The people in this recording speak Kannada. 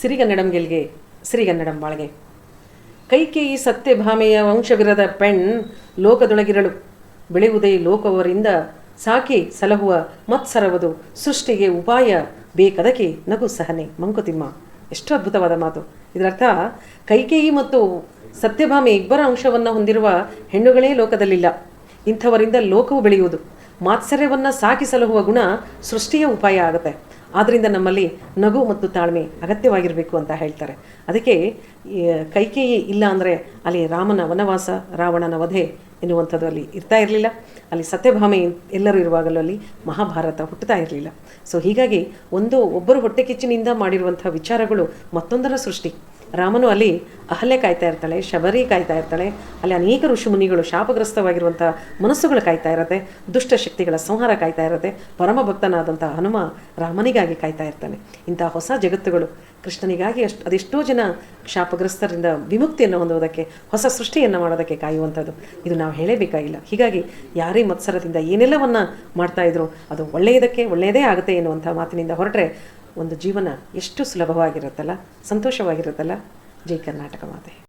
ಸಿರಿಗನ್ನಡಂ ಗೆಲ್ಗೆ ಸಿರಿಗನ್ನಡಂ ಬಾಳ್ಗೆ. ಕೈಕೇಯಿ ಸತ್ಯಭಾಮೆಯ ವಂಶವಿರದ ಪೆಣ್ ಲೋಕದೊಳಗಿರಳು. ಬೆಳೆಯುವುದೇ ಲೋಕವರಿಂದ ಸಾಕಿ ಸಲಹುವ ಮತ್ಸರವದು ಸೃಷ್ಟಿಗೆ ಉಪಾಯ ಬೇಕದಕ್ಕೆ ನಗು ಸಹನೆ. ಮಂಕುತಿಮ್ಮ, ಎಷ್ಟು ಅದ್ಭುತವಾದ ಮಾತು. ಇದರರ್ಥ, ಕೈಕೇಯಿ ಮತ್ತು ಸತ್ಯಭಾಮೆ ಇಬ್ಬರ ಅಂಶವನ್ನು ಹೊಂದಿರುವ ಹೆಣ್ಣುಗಳೇ ಲೋಕದಲ್ಲಿಲ್ಲ. ಇಂಥವರಿಂದ ಲೋಕವು ಬೆಳೆಯುವುದು. ಮಾತ್ಸರ್ಯವನ್ನು ಸಾಕಿ ಸಲಹುವ ಗುಣ ಸೃಷ್ಟಿಯ ಉಪಾಯ ಆಗುತ್ತೆ. ಆದ್ದರಿಂದ ನಮ್ಮಲ್ಲಿ ನಗು ಮತ್ತು ತಾಳ್ಮೆ ಅಗತ್ಯವಾಗಿರಬೇಕು ಅಂತ ಹೇಳ್ತಾರೆ. ಅದಕ್ಕೆ ಕೈಕೇಯಿ ಇಲ್ಲ ಅಂದರೆ ಅಲ್ಲಿ ರಾಮನ ವನವಾಸ, ರಾವಣನ ವಧೆ ಎನ್ನುವಂಥದ್ದು ಅಲ್ಲಿ ಇರ್ತಾ ಇರಲಿಲ್ಲ. ಅಲ್ಲಿ ಸತ್ಯಭಾಮೆ ಎಲ್ಲರೂ ಇರುವಾಗಲೂ ಅಲ್ಲಿ ಮಹಾಭಾರತ ಹುಟ್ಟುತ್ತಾ ಇರಲಿಲ್ಲ. ಸೊ ಹೀಗಾಗಿ ಒಂದು ಒಬ್ಬರು ಹೊಟ್ಟೆ ಕಿಚ್ಚಿನಿಂದ ಮಾಡಿರುವಂಥ ವಿಚಾರಗಳು ಮತ್ತೊಂದರ ಸೃಷ್ಟಿ. ರಾಮನು ಅಲ್ಲಿ ಅಹಲ್ಯ ಕಾಯ್ತಾ ಇರ್ತಾಳೆ, ಶಬರಿ ಕಾಯ್ತಾ ಇರ್ತಾಳೆ, ಅಲ್ಲಿ ಅನೇಕ ಋಷಿಮುನಿಗಳು ಶಾಪಗ್ರಸ್ತವಾಗಿರುವಂಥ ಮನಸ್ಸುಗಳು ಕಾಯ್ತಾ ಇರತ್ತೆ, ದುಷ್ಟ ಶಕ್ತಿಗಳ ಸಂಹಾರ ಕಾಯ್ತಾ ಇರತ್ತೆ, ಪರಮ ಭಕ್ತನಾದಂಥ ಹನುಮ ರಾಮನಿಗಾಗಿ ಕಾಯ್ತಾ ಇರ್ತಾನೆ. ಇಂಥ ಹೊಸ ಜಗತ್ತುಗಳು ಕೃಷ್ಣನಿಗಾಗಿ ಅಷ್ಟು, ಅದೆಷ್ಟೋ ಜನ ಶಾಪಗ್ರಸ್ತರಿಂದ ವಿಮುಕ್ತಿಯನ್ನು ಹೊಂದುವುದಕ್ಕೆ, ಹೊಸ ಸೃಷ್ಟಿಯನ್ನು ಮಾಡೋದಕ್ಕೆ ಕಾಯುವಂಥದ್ದು. ಇದು ನಾವು ಹೇಳೇಬೇಕಾಗಿಲ್ಲ. ಹೀಗಾಗಿ ಯಾರೇ ಮತ್ಸರದಿಂದ ಏನೆಲ್ಲವನ್ನು ಮಾಡ್ತಾ ಇದ್ರು, ಅದು ಒಳ್ಳೆಯದಕ್ಕೆ ಒಳ್ಳೆಯದೇ ಆಗುತ್ತೆ ಎನ್ನುವಂಥ ಮಾತಿನಿಂದ ಹೊರಟ್ರೆ ಒಂದು ಜೀವನ ಎಷ್ಟು ಸುಲಭವಾಗಿರುತ್ತಲ್ಲ ಸಂತೋಷವಾಗಿರುತ್ತಲ್ಲ? ಜೈ ಕರ್ನಾಟಕ ಮಾತೆ.